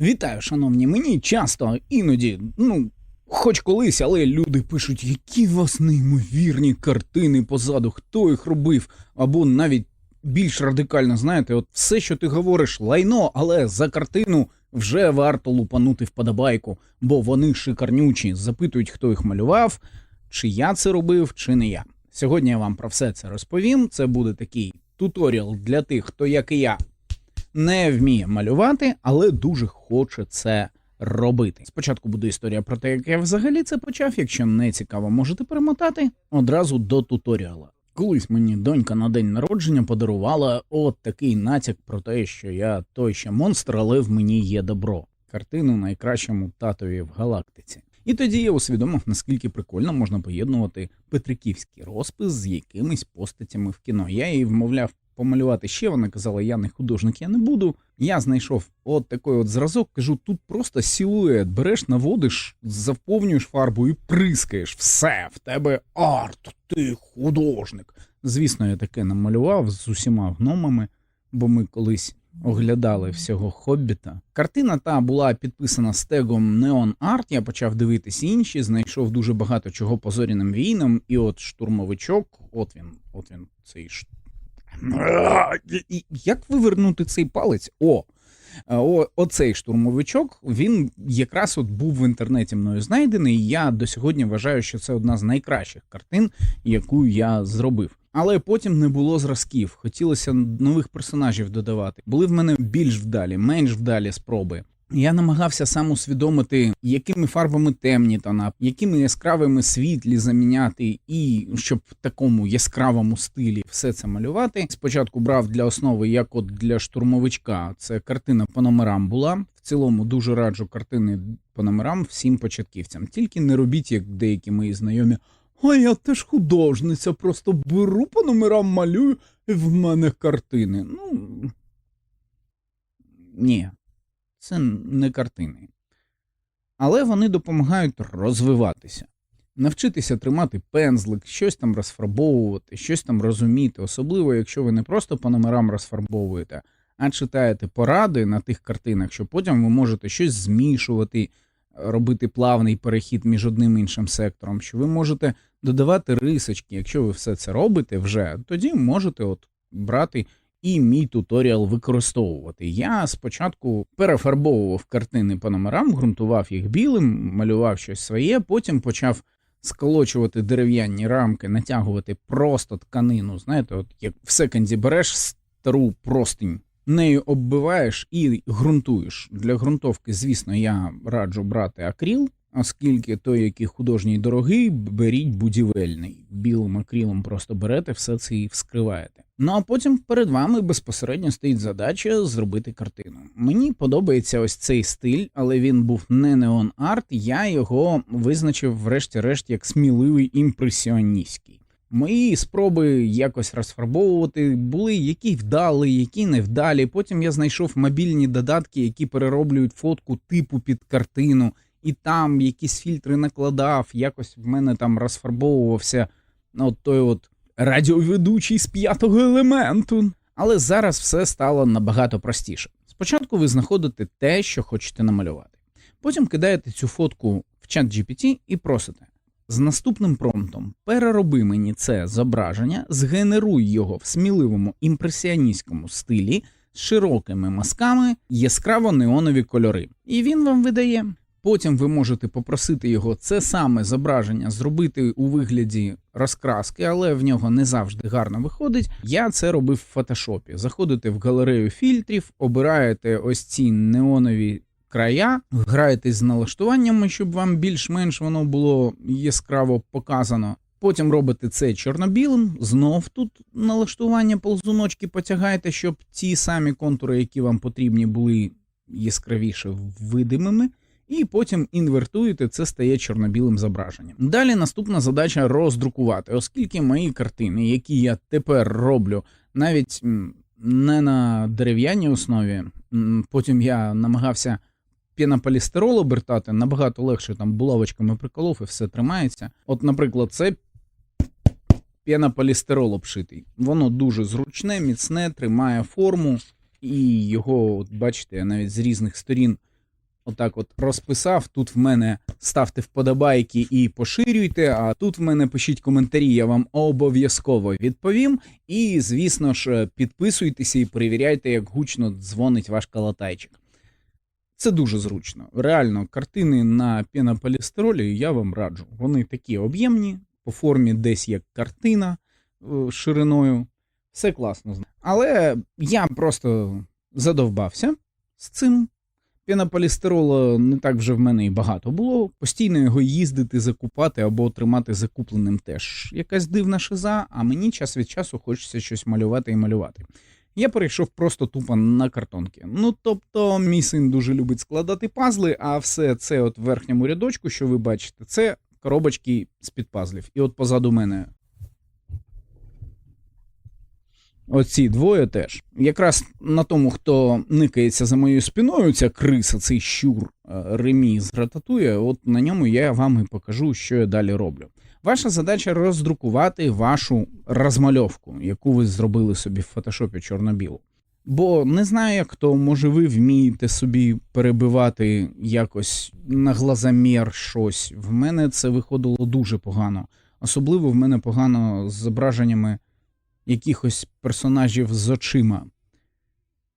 Вітаю, шановні. Мені часто іноді, ну, хоч колись, але люди пишуть, які у вас неймовірні картини позаду, хто їх робив, або навіть більш радикально, знаєте, от все, що ти говориш, лайно, але за картину вже варто лупанути вподобайку, бо вони шикарнючі, запитують, хто їх малював, чи я це робив, чи не я. Сьогодні я вам про все це розповім. Це буде такий туторіал для тих, хто, як і я, не вміє малювати, але дуже хоче це робити. Спочатку буде історія про те, як я взагалі це почав. Якщо не цікаво, можете перемотати одразу до туторіала. Колись мені донька на день народження подарувала от такий натяк про те, що я той ще монстр, але в мені є добро. Картину найкращому татові в галактиці. І тоді я усвідомив, наскільки прикольно можна поєднувати петриківський розпис з якимись постатями в кіно. Я її вмовляв помалювати ще. Вона казала, я не художник, я не буду. Я знайшов от такий от зразок. Кажу, тут просто силует. Береш, наводиш, заповнюєш фарбу і прискаєш. Все, в тебе арт, ти художник. Звісно, я таке намалював з усіма гномами, бо ми колись оглядали всього хобіта. Картина та була підписана з тегом Neon Art. Я почав дивитись інші, знайшов дуже багато чого по зоряним війнам, і от штурмовичок, от він, от він, цей ш... Як вивернути цей палець? О! Е, О, оцей штурмовичок він якраз от був в інтернеті мною знайдений. і Я до сьогодні вважаю, що це одна з найкращих картин, яку я зробив. Але потім не було зразків. Хотілося нових персонажів додавати. Були в мене більш вдалі, менш вдалі спроби. Я намагався сам усвідомити, якими фарбами темні тона, якими яскравими світлі заміняти, і щоб в такому яскравому стилі все це малювати. Спочатку брав для основи, як от для штурмовичка. Це картина по номерам була. В цілому дуже раджу картини по номерам всім початківцям. Тільки не робіть, як деякі мої знайомі. А я теж художниця, просто беру по номерам, малюю, і в мене картини. Ну ні, це не картини. Але вони допомагають розвиватися, навчитися тримати пензлик, щось там розфарбовувати, щось там розуміти, особливо, якщо ви не просто по номерам розфарбовуєте, а читаєте поради на тих картинах, що потім ви можете щось змішувати, робити плавний перехід між одним і іншим сектором, що ви можете додавати рисочки. Якщо ви все це робите вже, тоді можете от брати і мій туторіал використовувати. Я спочатку перефарбовував картини по номерам, ґрунтував їх білим, малював щось своє, потім почав сколочувати дерев'яні рамки, натягувати просто тканину. Знаєте, от як в секонді береш стару простинь, нею оббиваєш і ґрунтуєш. Для ґрунтовки, звісно, я раджу брати акріл. Оскільки той, який художній дорогий, беріть будівельний. Білим акрилом просто берете все це і вскриваєте. Ну а потім перед вами безпосередньо стоїть задача зробити картину. Мені подобається ось цей стиль, але він був не неон арт. Я його визначив, врешті-решт, як сміливий імпресіоністський. Мої спроби якось розфарбовувати були які вдалі, які невдалі. Потім я знайшов мобільні додатки, які перероблюють фотку типу під картину і там якісь фільтри накладав, якось в мене там розфарбовувався от той от радіоведучий з п'ятого елементу. Але зараз все стало набагато простіше. Спочатку ви знаходите те, що хочете намалювати. Потім кидаєте цю фотку в чат GPT і просите. З наступним промптом перероби мені це зображення, згенеруй його в сміливому імпресіоністському стилі з широкими мазками, яскраво неонові кольори. І він вам видає. Потім ви можете попросити його це саме зображення зробити у вигляді розкраски, але в нього не завжди гарно виходить. Я це робив в фотошопі. Заходите в галерею фільтрів, обираєте ось ці неонові края, граєтесь з налаштуваннями, щоб вам більш-менш воно було яскраво показано. Потім робите це чорно-білим, знов тут налаштування ползуночки потягаєте, щоб ті самі контури, які вам потрібні, були яскравіше видимими і потім інвертуєте, це стає чорно-білим зображенням. Далі наступна задача роздрукувати, оскільки мої картини, які я тепер роблю, навіть не на дерев'яній основі, потім я намагався пінополістирол обертати, набагато легше там булавочками приколов і все тримається. От, наприклад, це пінополістирол обшитий. Воно дуже зручне, міцне, тримає форму, і його, от бачите, я навіть з різних сторін отак от розписав. Тут в мене ставте вподобайки і поширюйте. А тут в мене пишіть коментарі, я вам обов'язково відповім. І, звісно ж, підписуйтеся і перевіряйте, як гучно дзвонить ваш калатайчик. Це дуже зручно. Реально, картини на пенополістиролі я вам раджу. Вони такі об'ємні, по формі десь як картина е, шириною. Все класно. Але я просто задовбався з цим. Пенополістиролу не так вже в мене і багато було. Постійно його їздити, закупати або тримати закупленим теж якась дивна шиза, а мені час від часу хочеться щось малювати і малювати. Я перейшов просто тупо на картонки. Ну тобто, мій син дуже любить складати пазли, а все це от в верхньому рядочку, що ви бачите, це коробочки з-під пазлів. І от позаду мене. Оці двоє теж. Якраз на тому, хто никається за моєю спиною, ця криса, цей щур е, ремі з рататує, от на ньому я вам і покажу, що я далі роблю. Ваша задача роздрукувати вашу розмальовку, яку ви зробили собі в фотошопі чорно-білу. Бо не знаю, як то, може, ви вмієте собі перебивати якось на глазомір щось. В мене це виходило дуже погано. Особливо в мене погано з зображеннями якихось персонажів з очима.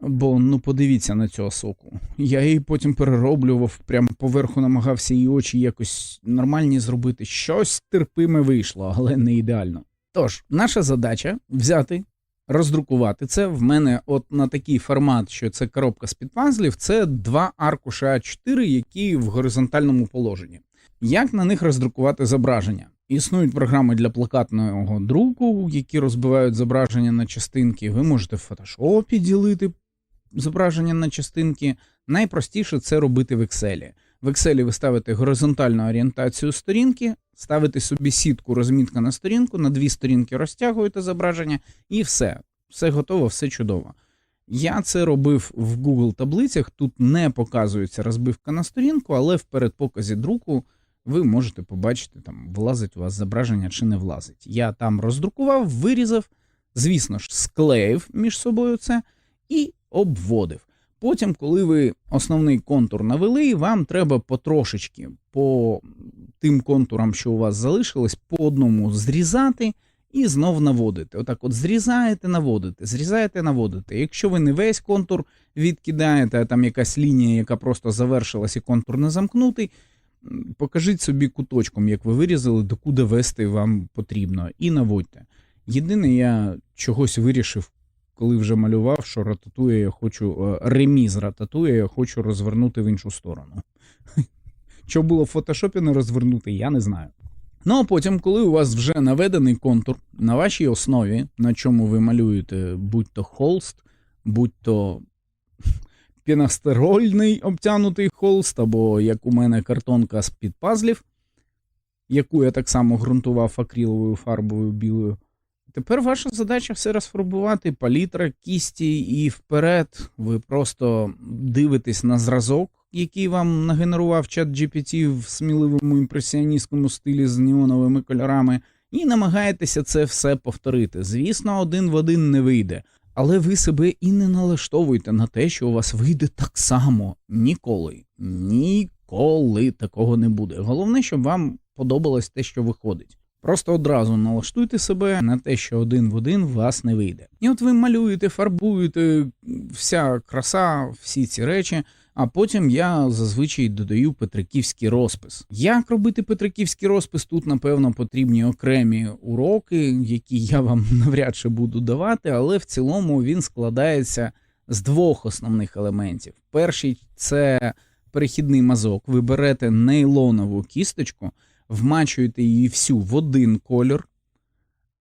Бо ну подивіться на цю соку. Я її потім перероблював, прямо поверху намагався її очі якось нормальні зробити. Щось терпиме вийшло, але не ідеально. Тож, наша задача взяти, роздрукувати це. В мене от на такий формат, що це коробка з-під пазлів, це два аркуші А4, які в горизонтальному положенні. Як на них роздрукувати зображення? Існують програми для плакатного друку, які розбивають зображення на частинки. Ви можете в фотошопі ділити зображення на частинки. Найпростіше це робити в Excel. В Excel ви ставите горизонтальну орієнтацію сторінки, ставите собі сітку розмітка на сторінку, на дві сторінки розтягуєте зображення, і все. Все готово, все чудово. Я це робив в Google таблицях. Тут не показується розбивка на сторінку, але в передпоказі друку ви можете побачити, там влазить у вас зображення чи не влазить. Я там роздрукував, вирізав, звісно ж, склеїв між собою це і обводив. Потім, коли ви основний контур навели, вам треба потрошечки по тим контурам, що у вас залишилось, по одному зрізати і знов наводити. Отак, от зрізаєте, наводите, зрізаєте, наводите. Якщо ви не весь контур відкидаєте, а там якась лінія, яка просто завершилась і контур не замкнутий, покажіть собі куточком, як ви вирізали, докуди вести вам потрібно, і наводьте. Єдине, я чогось вирішив, коли вже малював, що рататує я хочу, е, реміз рататує я хочу розвернути в іншу сторону. Що було в фотошопі не розвернути, я не знаю. Ну а потім, коли у вас вже наведений контур на вашій основі, на чому ви малюєте, будь-то холст, будь-то піностерольний обтянутий холст, або як у мене картонка з під пазлів, яку я так само ґрунтував акриловою фарбою білою. Тепер ваша задача все розфарбувати, палітра, кісті, і вперед ви просто дивитесь на зразок, який вам нагенерував чат GPT в сміливому імпресіоністському стилі з неоновими кольорами, і намагаєтеся це все повторити. Звісно, один в один не вийде. Але ви себе і не налаштовуйте на те, що у вас вийде так само. Ніколи. Ніколи такого не буде. Головне, щоб вам подобалось те, що виходить. Просто одразу налаштуйте себе на те, що один в один вас не вийде. І от ви малюєте, фарбуєте вся краса, всі ці речі. А потім я зазвичай додаю петриківський розпис. Як робити петриківський розпис? Тут, напевно, потрібні окремі уроки, які я вам навряд чи буду давати, але в цілому він складається з двох основних елементів. Перший це перехідний мазок. Ви берете нейлонову кісточку, вмачуєте її всю в один кольор,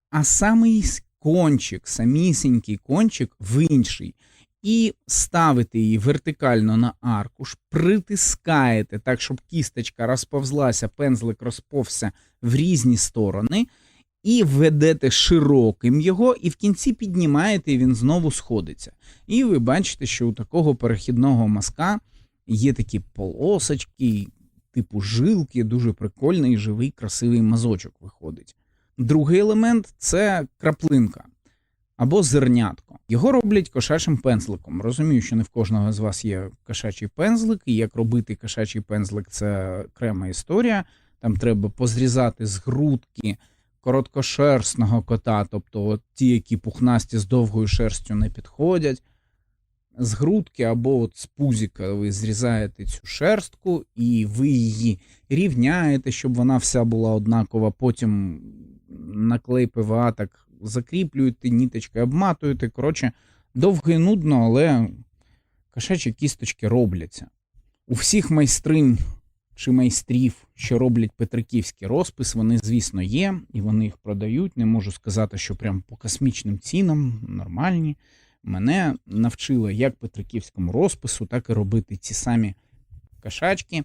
а самий кончик, самісінький кончик в інший і ставите її вертикально на аркуш, притискаєте так, щоб кісточка розповзлася, пензлик розповзся в різні сторони, і ведете широким його, і в кінці піднімаєте, і він знову сходиться. І ви бачите, що у такого перехідного мазка є такі полосочки, типу жилки, дуже прикольний, живий, красивий мазочок виходить. Другий елемент це краплинка. Або зернятко. Його роблять кошачим пензликом. Розумію, що не в кожного з вас є кошачий пензлик, і як робити кошачий пензлик це окрема історія. Там треба позрізати з грудки короткошерстного кота, тобто от ті, які пухнасті з довгою шерстю не підходять. З грудки або от з пузіка ви зрізаєте цю шерстку, і ви її рівняєте, щоб вона вся була однакова. Потім на клей ПВА так закріплюєте, ніточки обматуєте. Коротше, довго і нудно, але кошачі кісточки робляться. У всіх майстринь чи майстрів, що роблять петриківський розпис, вони, звісно, є, і вони їх продають. Не можу сказати, що прям по космічним цінам нормальні. Мене навчили як петриківському розпису, так і робити ці самі кошачки.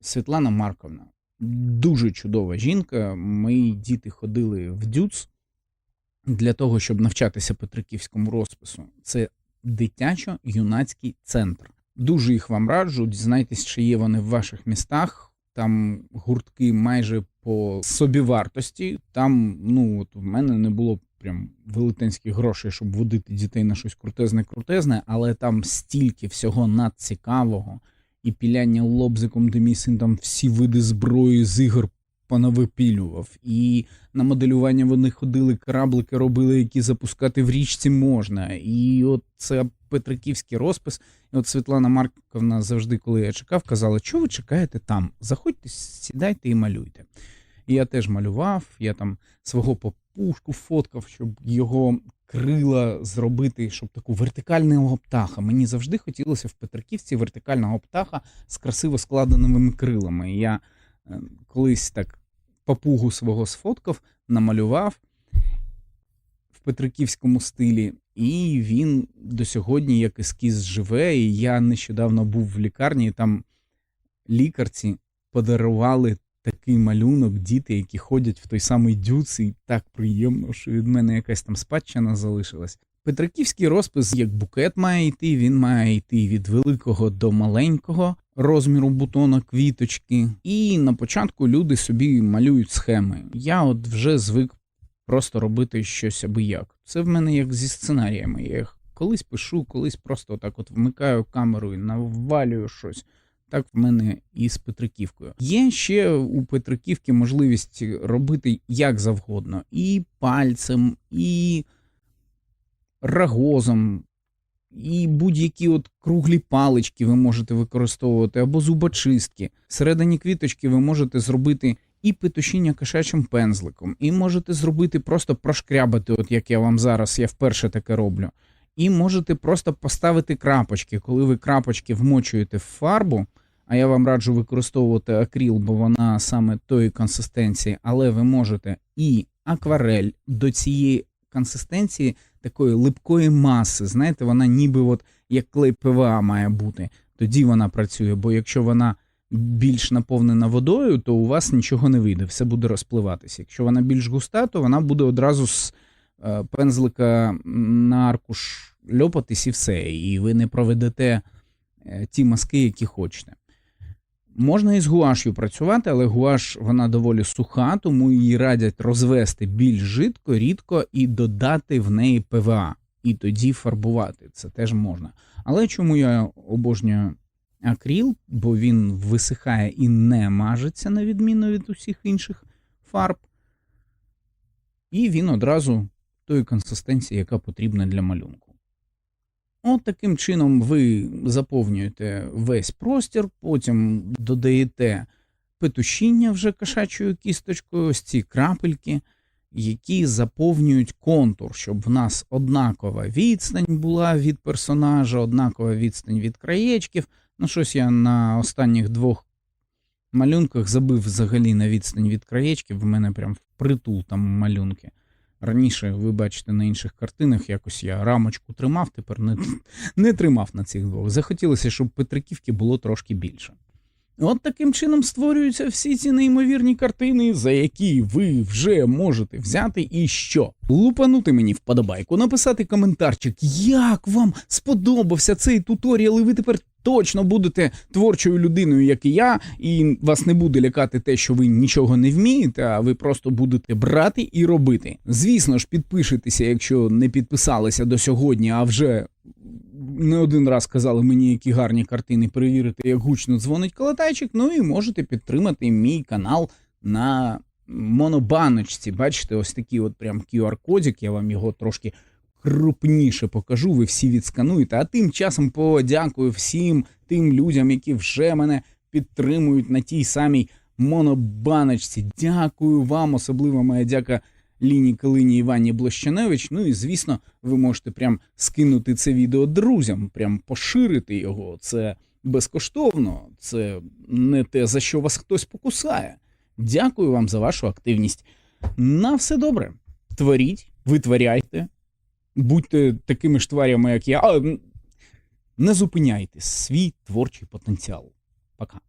Світлана Марковна. Дуже чудова жінка. Мої діти ходили в дюц для того, щоб навчатися петриківському розпису. Це дитячо-юнацький центр. Дуже їх вам раджу. Дізнайтесь, чи є вони в ваших містах. Там гуртки майже по собівартості. Там, ну от в мене не було прям велетенських грошей, щоб водити дітей на щось крутезне-крутезне, але там стільки всього надцікавого, і піляння лобзиком, де мій син там всі види зброї з ігор понавипілював. І на моделювання вони ходили, кораблики робили, які запускати в річці можна. І от це Петриківський розпис. І от Світлана Марковна завжди, коли я чекав, казала, що ви чекаєте там? Заходьте, сідайте і малюйте. І я теж малював, я там свого попушку фоткав, щоб його крила зробити, щоб таку вертикального птаха. Мені завжди хотілося в Петриківці вертикального птаха з красиво складеними крилами. Я е, колись так папугу свого сфоткав, намалював в петриківському стилі, і він до сьогодні як ескіз живе. І я нещодавно був в лікарні, і там лікарці подарували такий малюнок, діти, які ходять в той самий дюц, і так приємно, що від мене якась там спадщина залишилась. Петриківський розпис, як букет має йти, він має йти від великого до маленького розміру бутона квіточки. І на початку люди собі малюють схеми. Я от вже звик просто робити щось аби як. Це в мене як зі сценаріями. Я їх колись пишу, колись просто так от вмикаю камеру і навалюю щось. Так в мене і з Петриківкою. Є ще у Петриківки можливість робити як завгодно, і пальцем, і рагозом, і будь-які от круглі палички ви можете використовувати, або зубочистки. Всередині квіточки ви можете зробити і петушіння кошачим пензликом, і можете зробити просто прошкрябати, от як я вам зараз, я вперше таке роблю. І можете просто поставити крапочки. Коли ви крапочки вмочуєте в фарбу, а я вам раджу використовувати акріл, бо вона саме тої консистенції, але ви можете і акварель до цієї консистенції такої липкої маси. Знаєте, вона ніби от як клей ПВА має бути. Тоді вона працює, бо якщо вона більш наповнена водою, то у вас нічого не вийде, все буде розпливатися. Якщо вона більш густа, то вона буде одразу з е, пензлика на аркуш льопатись і все. І ви не проведете е, ті маски, які хочете. Можна і з гуашю працювати, але гуаш вона доволі суха, тому її радять розвести більш жидко, рідко і додати в неї ПВА. І тоді фарбувати. Це теж можна. Але чому я обожнюю акріл, бо він висихає і не мажеться, на відміну від усіх інших фарб. І він одразу тої консистенції, яка потрібна для малюнку. От таким чином ви заповнюєте весь простір, потім додаєте петушіння вже кошачою кісточкою, ось ці крапельки, які заповнюють контур, щоб в нас однакова відстань була від персонажа, однакова відстань від краєчків. Ну, щось я на останніх двох малюнках забив взагалі на відстань від краєчків, в мене прям впритул там малюнки. Раніше, ви бачите, на інших картинах якось я рамочку тримав, тепер не, не тримав на цих двох. Захотілося, щоб Петриківки було трошки більше. От таким чином створюються всі ці неймовірні картини, за які ви вже можете взяти і що? Лупанути мені вподобайку, написати коментарчик, як вам сподобався цей туторіал, і ви тепер точно будете творчою людиною, як і я, і вас не буде лякати те, що ви нічого не вмієте, а ви просто будете брати і робити. Звісно ж, підпишитеся, якщо не підписалися до сьогодні, а вже не один раз казали мені, які гарні картини перевірити, як гучно дзвонить колотайчик. Ну і можете підтримати мій канал на монобаночці. Бачите, ось такий от прям QR-кодик, я вам його трошки крупніше покажу, ви всі відскануєте. А тим часом подякую всім тим людям, які вже мене підтримують на тій самій монобаночці. Дякую вам, особливо моя дяка Ліні Калині Івані Блощаневич. Ну і звісно, ви можете прям скинути це відео друзям, прям поширити його. Це безкоштовно, це не те, за що вас хтось покусає. Дякую вам за вашу активність. На все добре. Творіть, витворяйте, будьте такими ж тварями, як я. А, не зупиняйте свій творчий потенціал. Пока.